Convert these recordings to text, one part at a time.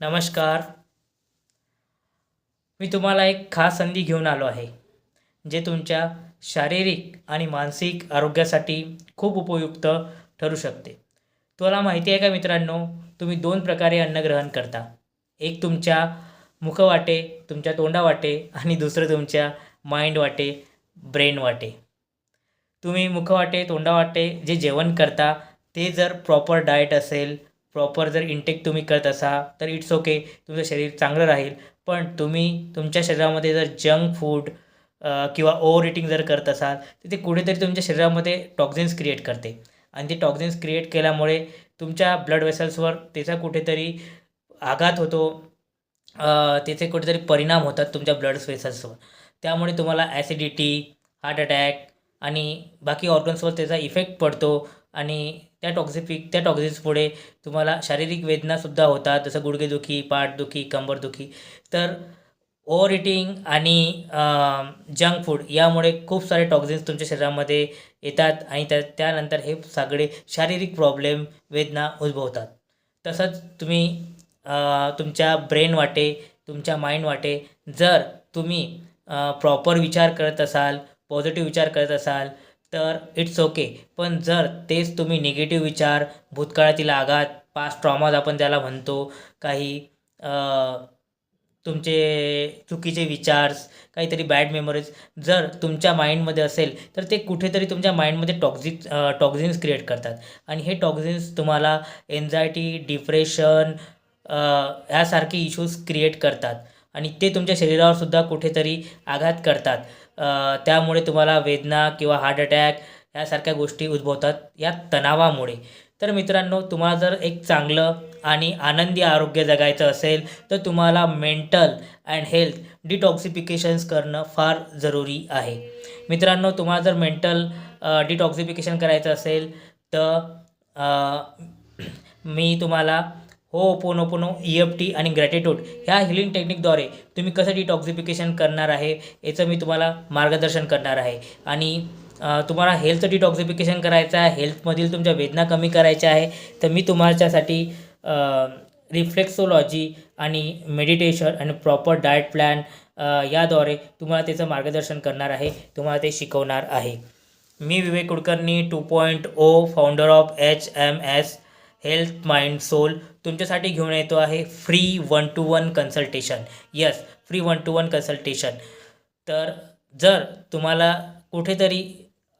नमस्कार. मी तुम्हाला एक खास संधी घेऊन आलो आहे जे तुमच्या शारीरिक आणि मानसिक आरोग्यासाठी खूप उपयुक्त ठरू शकते. तुम्हाला माहिती आहे का मित्रांनो तुम्ही दोन प्रकारे अन्नग्रहण करता. एक तुमच्या मुखवाटे तुमच्या तोंडावाटे आणि दुसरं तुमच्या माइंड वाटे ब्रेन वाटे तुम्ही मुखवाटे तोंडावाटे जे जेवण करता ते जर प्रॉपर डाएट असेल प्रॉपर जर इंटेक तुम्ही करत असाल तर इट्स ओके तुमचं शरीर चांगलं राहील. पण तुम्ही तुमच्या शरीरामध्ये जर जंक फूड किंवा ओव्हर इटिंग जर करत असाल तर ते कुठेतरी तुमच्या शरीरामध्ये टॉक्झिन्स क्रिएट करते. आणि ते टॉक्झिन्स क्रिएट केल्यामुळे तुमच्या ब्लड वेसल्सवर त्याचा कुठेतरी आघात होतो. त्याचे कुठेतरी परिणाम होतात तुमच्या ब्लड वेसल्सवर त्यामुळे तुम्हाला ॲसिडिटी हार्ट अटॅक आणि बाकी ऑर्गन्सवर त्याचा इफेक्ट पडतो. आणि त्या टॉक्झिफिक त्या टॉक्झिन्समुळे तुम्हाला शारीरिक वेदनासुद्धा होतात जसं गुडघेदुखी पाठदुखी कंबरदुखी तर ओव्हर इटिंग आणि जंक फूड यामुळे खूप सारे टॉक्झिन्स तुमच्या शरीरामध्ये येतात आणि त्या त्यानंतर हे सगळे शारीरिक प्रॉब्लेम वेदना उद्भवतात. तसंच तुम्ही तुमच्या ब्रेन वाटे तुमच्या माइंड वाटे जर तुम्ही प्रॉपर विचार करत असाल पॉझिटिव्ह विचार करत असाल तर इट्स ओके पण जर तेच तुम्ही निगेटिव्ह विचार भूतकाळातील आघात पास्ट ट्रॉमाज आपण त्याला म्हणतो काही तुमचे चुकीचे विचार्स काहीतरी बॅड मेमरीज जर तुमच्या माइंडमध्ये असेल तर ते कुठेतरी तुमच्या माइंडमध्ये टॉक्झिक टॉक्झिन्स क्रिएट करतात. आणि हे टॉक्झिन्स तुम्हाला एन्झायटी डिप्रेशन ह्यासारखे इश्यूज क्रिएट करतात. आणि ते तुमच्या शरीरावर सुद्धा कुठेतरी आघात करतात. त्यामुळे तुम्हाला वेदना किंवा हार्ट अटॅक यासारख्या गोष्टी उद्भवतात या तणावामुळे. तर मित्रांनो तुम्हाला जर एक चांगलं आणि आनंदी आरोग्य जगायचं असेल तर तुम्हाला मेंटल अँड हेल्थ डिटॉक्सिफिकेशन्स करणं फार जरुरी आहे. मित्रांनो तुम्हाला जर मेंटल डिटॉक्सिफिकेशन करायचं असेल तर मी तुम्हाला ho'oponopono E F T आणि ग्रॅटिट्यूड ह्या हिलिंग टेक्निकद्वारे तुम्ही कसं डिटॉक्झिफिकेशन करणार आहे याचं मी तुम्हाला मार्गदर्शन करणार आहे. आणि तुम्हाला हेल्थ डिटॉक्झिफिकेशन करायचं आहे हेल्थमधील तुमच्या वेदना कमी करायच्या आहे तर मी तुमच्यासाठी रिफ्लेक्सोलॉजी आणि मेडिटेशन आणि प्रॉपर डाएट प्लॅन याद्वारे तुम्हाला त्याचं मार्गदर्शन करणार आहे तुम्हाला ते शिकवणार आहे. मी Vivek Kulkarni two point O founder of H M S health mind soul तुमच्यासाठी घेऊन येतो आहे free one to one consultation yes free one to one consultation तर जर तुम्हाला कुठेतरी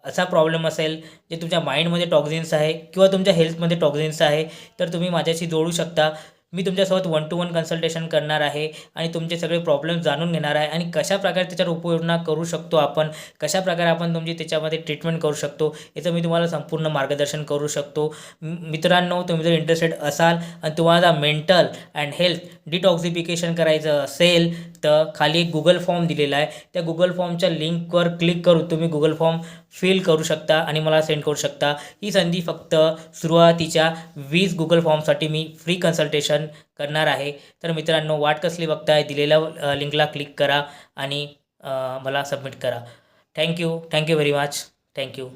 असा प्रॉब्लेम असेल जे तुमच्या माइंडमध्ये टॉक्झिन्स आहे किंवा तुमच्या हेल्थमध्ये टॉक्झिन्स आहे तर तुम्ही माझ्याशी जोडू शकता. मी तुमच्यासोबत वन टू वन कन्सल्टेशन करणार आहे आणि तुमचे सगळे प्रॉब्लेम जाणून घेणार आहे आणि कशा प्रकारे त्याच्यावर उपयोजना करू शकतो आपण कशा प्रकारे आपण तुमची त्याच्यामध्ये ट्रीटमेंट करू शकतो याचं मी तुम्हाला संपूर्ण मार्गदर्शन करू शकतो. मित्रांनो तुम्ही जर इंटरेस्टेड असाल आणि तुम्हाला मेंटल अँड हेल्थ डिटॉक्सिफिकेशन करायचं असेल तर खाली एक गुगल फॉर्म दिलेला आहे. त्या गुगल फॉर्मच्या लिंकवर क्लिक करून तुम्ही गुगल फॉर्म फिल करू शकता आणि मला सेंड करू शकता. ही संधी फक्त सुरुवातीच्या वीस गुगल फॉर्मसाठी मी फ्री कन्सल्टेशन करणार आहे. तर मित्रांनो वाट कसली बघताय दिलेल्या लिंकला क्लिक करा आणि मला सबमिट करा. Thank you thank you very much thank you